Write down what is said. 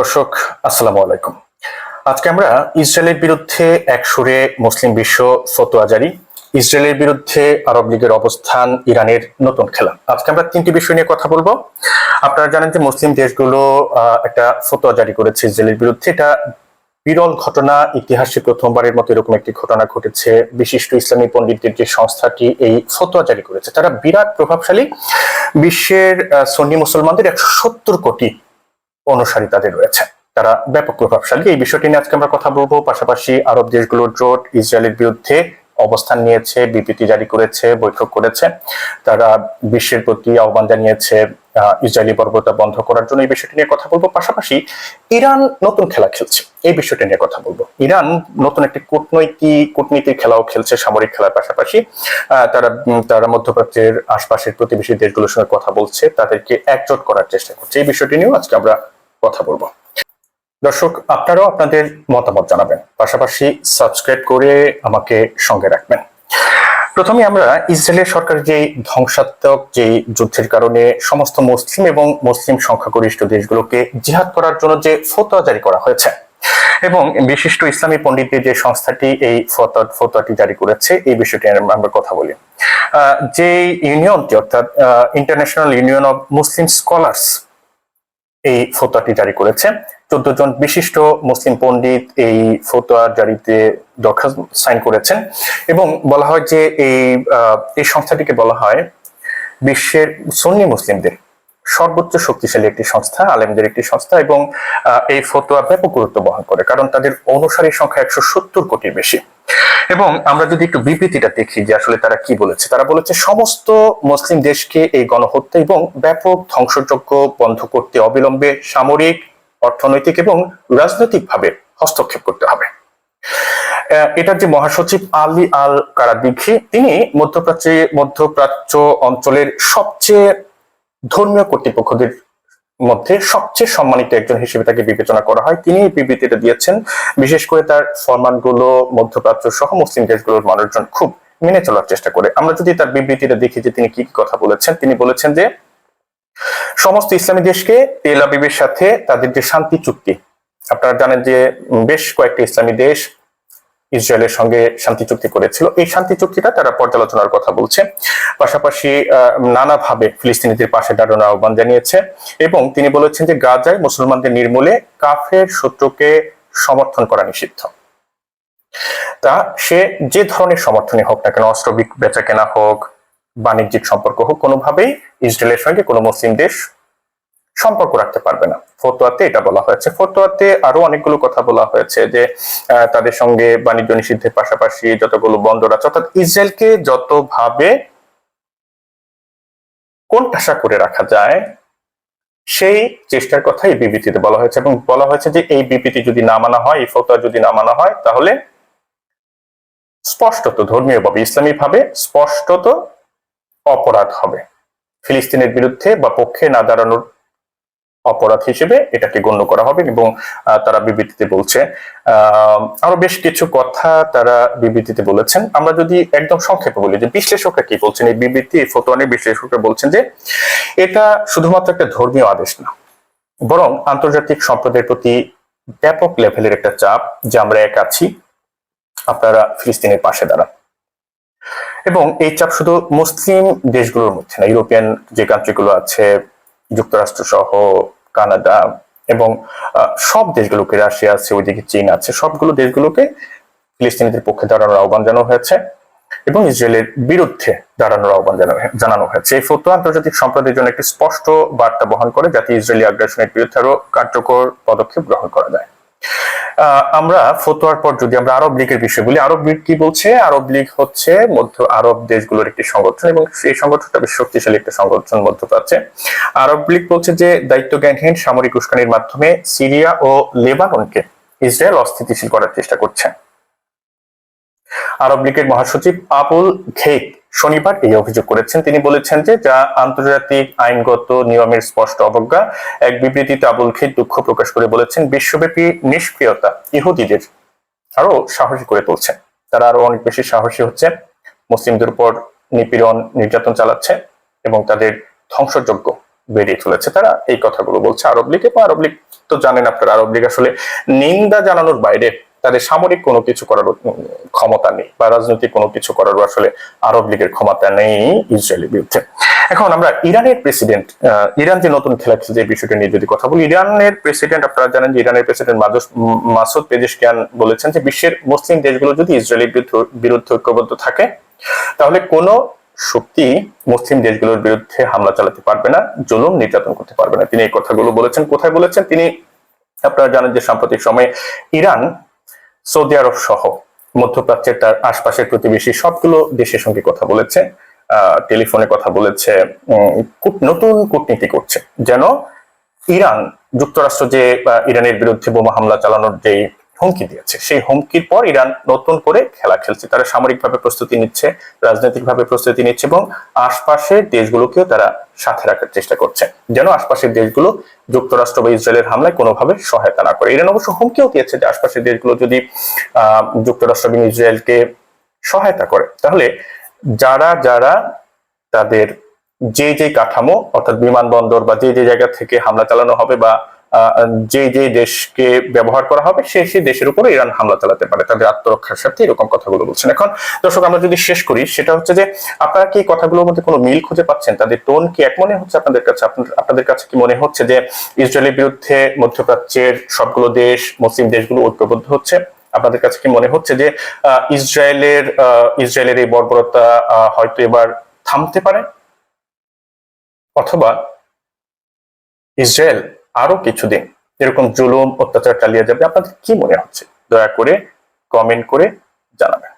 দর্শক, আসসালামু আলাইকুম। আজকে আমরা ইসরায়েলের বিরুদ্ধে এক সুরে মুসলিম বিশ্ব ফতোয়া জারি। ইসরায়েলের বিরুদ্ধে আরব লীগের অবস্থান, ইরানের নতুন খেলা। আজকে আমরা তিনটি বিষয় নিয়ে কথা বলব। আপনারা জানেন যে মুসলিম দেশগুলো একটা ফতোয়া জারি করেছে ইসরায়েলের বিরুদ্ধে। এটা বিরল ঘটনা, ইতিহাসে প্রথমবারের মতো এরকম একটি ঘটনা ঘটেছে। বিশিষ্ট ইসলামী পণ্ডিতদের যে সংস্থাটি এই ফতোয়া জারি করেছে, তারা বিরাট প্রভাবশালী বিশ্বের সন্নি মুসলমানদের একশো সত্তর কোটি অনুসারী তাদের রয়েছে। তারা ব্যাপক প্রভাবশালী। এই বিষয়টি নিয়ে আজকে আমরা কথা বলব। পাশাপাশি আরব দেশগুলোর জোট ইসরায়েলের বিরুদ্ধে অবস্থান নিয়েছে, বিবৃতি জারি করেছে, বৈঠক করেছে। তারা বিশ্বের প্রতি আহ্বান জানিয়েছে ইসরায়েলি বর্বরতা বন্ধ করার জন্য এই বিষয়টি নিয়ে কথা বলব। পাশাপাশি ইরান নতুন খেলা খেলছে। এই বিষয়টি নিয়ে কথা বলব। ইরান নতুন একটি কূটনৈতিক কূটনীতির খেলাও খেলছে সামরিক খেলার পাশাপাশি। তারা তারা মধ্যপ্রাচ্যের আশপাশের প্রতিবেশী দেশগুলোর সঙ্গে কথা বলছে, তাদেরকে একজোট করার চেষ্টা করছে। এই বিষয়টি নিয়েও আজকে আমরা কথা বলব। দর্শক, আপনারাও আপনাদের মতামত জানাবেন। পাশাপাশি সাবস্ক্রাইব করে আমাকে সঙ্গে রাখবেন। প্রথমে আমরা ইসরায়েলের সরকার যে ধ্বংসাত্মক, যে যুদ্ধের কারণে সমস্ত মুসলিম এবং মুসলিম সংখ্যাগরিষ্ঠ দেশগুলোকে জিহাদ করার জন্য যে ফতোয়া জারি করা হয়েছে এবং বিশিষ্ট ইসলামী পণ্ডিতদের যে সংস্থাটি এই ফতোয়া, ফতোয়াটি জারি করেছে, এই বিষয়টি আমরা কথা বলি। যে ইউনিয়নটি অর্থাৎ International Union of Muslim Scholars এই ফতোয়াটি জারি করেছে। চোদ্দ জন বিশিষ্ট মুসলিম পণ্ডিত এই ফতোয়া জারিতে দরখাস্ত সাইন করেছেন এবং বলা হয় যে এই এই সংস্থাটিকে বলা হয় বিশ্বের সুন্নি মুসলিমদের সর্বোচ্চ শক্তিশালী একটি সংস্থা, আলেমদের একটি সংস্থা এবং এই ফতোয়া ব্যাপক গুরুত্ব বহন করে, কারণ তাদের অনুসারী সংখ্যা একশো সত্তর কোটির বেশি। এবং আমরা যদি একটু বিবৃতিটা দেখি যে আসলে তারা কি বলেছে, তারা বলেছে সমস্ত মুসলিম দেশকে এই গণহত্যা এবং ব্যাপক ধ্বংসযজ্ঞ বন্ধ করতে অবিলম্বে সামরিক, অর্থনৈতিক এবং রাজনৈতিকভাবে হস্তক্ষেপ করতে হবে। এটার যে মহাসচিব আলী আল কারাদিঘি, তিনি মধ্যপ্রাচ্যে, মধ্যপ্রাচ্য অঞ্চলের সবচেয়ে ধর্মীয় কর্তৃপক্ষদের মধ্যে সবচেয়ে সম্মানিত একজন হিসেবে তাকে বিবেচনা করা হয়। তিনি এই বিবৃতিটা দিয়েছেন, বিশেষ করে তার ফরমানগুলো, মধ্যপ্রাচ্য সহ মুসলিম দেশগুলোর মানুষজন খুব মেনে চলার চেষ্টা করে। আমরা যদি তার বিবৃতিটা দেখি যে তিনি কি কথা বলেছেন, তিনি বলেছেন যে, সমস্ত ইসলামী দেশকে তেল আবিবের সাথে তাদের যে শান্তি চুক্তি, আপনারা জানেন যে বেশ কয়েকটি ইসলামী দেশ ইসরায়েলের সঙ্গে শান্তি চুক্তি করেছিল। এই শান্তি চুক্তিটা তারা পর্যালোচনার কথা বলছে। পাশাপাশি নানাভাবে ফিলিস্তিনিদের পাশে দাঁড়ানোর আহ্বান জানিয়েছে এবং তিনি বলেছেন যে গাজায় মুসলমানদের নির্মূলে কাফের শত্রুকে সমর্থন করা নিষিদ্ধ। তা সে যে ধরনের সমর্থনই হোক না কেন, অস্ত্র বেচা কেনা হোক, বাণিজ্যিক সম্পর্ক হোক, কোনোভাবেই ইসরায়েলের সঙ্গে কোনো মুসলিম দেশ সম্পর্ক রাখতে পারবে না। ফতোয়াতে এটা বলা হয়েছে। ফতোয়াতে আরও অনেকগুলো কথা বলা হয়েছে যে তাদের সঙ্গে বাণিজ্য নিষিদ্ধের পাশাপাশি যতগুলো বন্দর আছে, অর্থাৎ ইসরায়েলকে যতভাবে কোণঠাসা করে রাখা যায়, সেই চেষ্টার কথা এই বিবৃতিতে বলা হয়েছে এবং বলা হয়েছে যে, এই বিবৃতি যদি না মানা হয়, এই ফতোয়া যদি না মানা হয়, তাহলে স্পষ্টত ধর্মীয় ভাবে ইসলামী ভাবে স্পষ্টত অপরাধ হবে। ফিলিস্তিনের বিরুদ্ধে বা পক্ষে না দাঁড়ানোর অপরাধ হিসেবে এটাকে গণ্য করা হবে এবং তারা বিবৃতিতে বলছে আরও বেশ কিছু কথা তারা বিবৃতিতে বলেছেন। আমরা যদি একদম সংক্ষেপে বলি যে বিশ্লেষকরা কি বলছেন? এই বিবৃতি, এই ফতোয়ানের বিশ্লেষকরা বলছেন যে এটা শুধুমাত্র একটা ধর্মীয় আদেশ না, বরং আন্তর্জাতিক সম্প্রদায়ের প্রতি ব্যাপক লেভেলের একটা চাপ যে আমরা এক আছি, আপনারা ফিলিস্তিনের পাশে দাঁড়ান। এবং এই চাপ শুধু মুসলিম দেশগুলোর মধ্যে না, ইউরোপিয়ান যে কান্ট্রিগুলো আছে, যুক্তরাষ্ট্র সহ কানাডা এবং সব দেশগুলোকে, রাশিয়া আছে ওইদিকে চীন আছে, সবগুলো দেশগুলোকে ফিলিস্তিনিদের পক্ষে দাঁড়ানোর আহ্বান জানানো হয়েছে এবং ইসরায়েলের বিরুদ্ধে দাঁড়ানোর আহ্বান জানানো হয়েছে। এই ফতোয়া আন্তর্জাতিক সম্প্রদায়ের জন্য একটি স্পষ্ট বার্তা বহন করে যাতে ইসরায়েলি আগ্রাসনের বিরুদ্ধে আরও কার্যকর পদক্ষেপ গ্রহণ করা যায়। আমরা ফতোয়ার পর যদি আমরা আরব লীগের বিষয় বলি, আরব লীগ কি বলছে? আরব লীগ হচ্ছে মধ্য আরব দেশগুলোর একটি সংগঠন এবং সেই সংগঠনটা বেশ শক্তিশালী একটা সংগঠন মধ্যপ্রাচ্যে। আরব লীগ বলছে যে দায়িত্ব জ্ঞানহীন সামরিক উস্কানির মাধ্যমে সিরিয়া ও লেবাননকে ইসরায়েল অস্থিতিশীল করার চেষ্টা করছে। আরব লীগের মহাসচিব আবুল ঘেইক শনিবার এই অভিযোগ করেছেন। তিনি বলেছেন যে, যা আন্তর্জাতিক আইনগত নিয়মের স্পষ্ট অবজ্ঞা, এক বিবৃতিতে আবুল ঘেইক দুঃখ প্রকাশ করে বলেছেন, বিশ্বব্যাপী নিষ্ক্রিয়তা ইহুদিদের আরও সাহসী করে তুলছে। তারা আরও অনেক বেশি সাহসী হচ্ছে, মুসলিমদের উপর নিপীড়ন নির্যাতন চালাচ্ছে এবং তাদের ধ্বংসযোগ্য বেরিয়ে চলেছে তারা এই কথাগুলো বলছে আরব লীগ এবং আরব লীগ। তো জানেন আপনারা, আরব লীগ আসলে নিন্দা জানানোর বাইরে তাদের সামরিক কোনো কিছু করার ক্ষমতা নেই বা রাজনৈতিক কোনো কিছু করারও আসলে আরব লীগের ক্ষমতা নেই ইসরায়েলের বিরুদ্ধে। এখন আমরা ইরানের প্রেসিডেন্ট ইরান যে নতুন খেলা খেলছে, এই বিষয়টা নিয়ে যদি কথা বলি, ইরানের প্রেসিডেন্ট, আপনারা জানেন যে ইরানের প্রেসিডেন্ট মাসুদ পেজেশকিয়ান বলেছেন যে বিশ্বের মুসলিম দেশগুলো যদি ইসরায়েলের বিরুদ্ধে ঐক্যবদ্ধ থাকে, তাহলে কোনো শক্তি মুসলিম দেশগুলোর বিরুদ্ধে হামলা চালাতে পারবে না, জুলুম নির্যাতন করতে পারবে না। তিনি এই কথাগুলো বলেছেন। কোথায় বলেছেন? তিনি আপনারা জানেন যে সাম্প্রতিক সময়ে ইরান সৌদি আরব সহ মধ্যপ্রাচ্যের তার আশপাশের প্রতিবেশী সবগুলো দেশের সঙ্গে কথা বলেছে টেলিফোনে কথা বলেছে নতুন কূটনীতি করছে। যেন ইরান, যুক্তরাষ্ট্র যে ইরানের বিরুদ্ধে বোমা হামলা চালানোর যে হুমকি দিয়েছে। সেই হুমকির পর ইরান নতুন করে খেলা খেলছে। তারা সামরিকভাবে প্রস্তুতি নিচ্ছে, রাজনৈতিকভাবে প্রস্তুতি নিচ্ছে এবং আশপাশের দেশগুলোকেও তারা সাথে রাখার চেষ্টা করছে। যেন আশপাশের দেশগুলো যুক্তরাষ্ট্র বা ইসরায়েলের হামলায় কোনোভাবে সহায়তা না করে। ইরান অবশ্য হুমকিও দিয়েছে যে আশপাশের দেশগুলো যদি যুক্তরাষ্ট্র এবং ইসরায়েলকে সহায়তা করে। তাহলে যারা যারা তাদের যে যে কাঠামো, অর্থাৎ বিমানবন্দর বা যে যে জায়গা থেকে হামলা চালানো হবে বা যে যে দেশকে ব্যবহার করা হবে সেই সেই দেশের উপরে ইরান হামলা চালাতে পারে, তাদের আত্মরক্ষার সাথে এরকম কথাগুলো বলছেন। এখন দর্শক, আমরা যদি শেষ করি, সেটা হচ্ছে যে আপনারা কি কথাগুলোর মধ্যে কোনো মিল খুঁজে পাচ্ছেন? তাদের টোন কি এক মনে হচ্ছে আপনাদের কাছে? আপনাদের- কাছে কি মনে হচ্ছে যে ইসরায়েলের বিরুদ্ধে মধ্যপ্রাচ্যের সবগুলো দেশ, মুসলিম দেশগুলো ঐক্যবদ্ধ হচ্ছে? আপনাদের কাছে কি মনে হচ্ছে যে ইসরায়েলের ইসরায়েলের এই বর্বরতা হয়তো এবার থামতে পারে? অথবা ইসরায়েল আরও কিছুদিন এরকম জুলুম, অত্যাচার চালিয়ে যাবে। আপনাদের কি মনে হচ্ছে? দয়া করে কমেন্ট করে জানাবেন।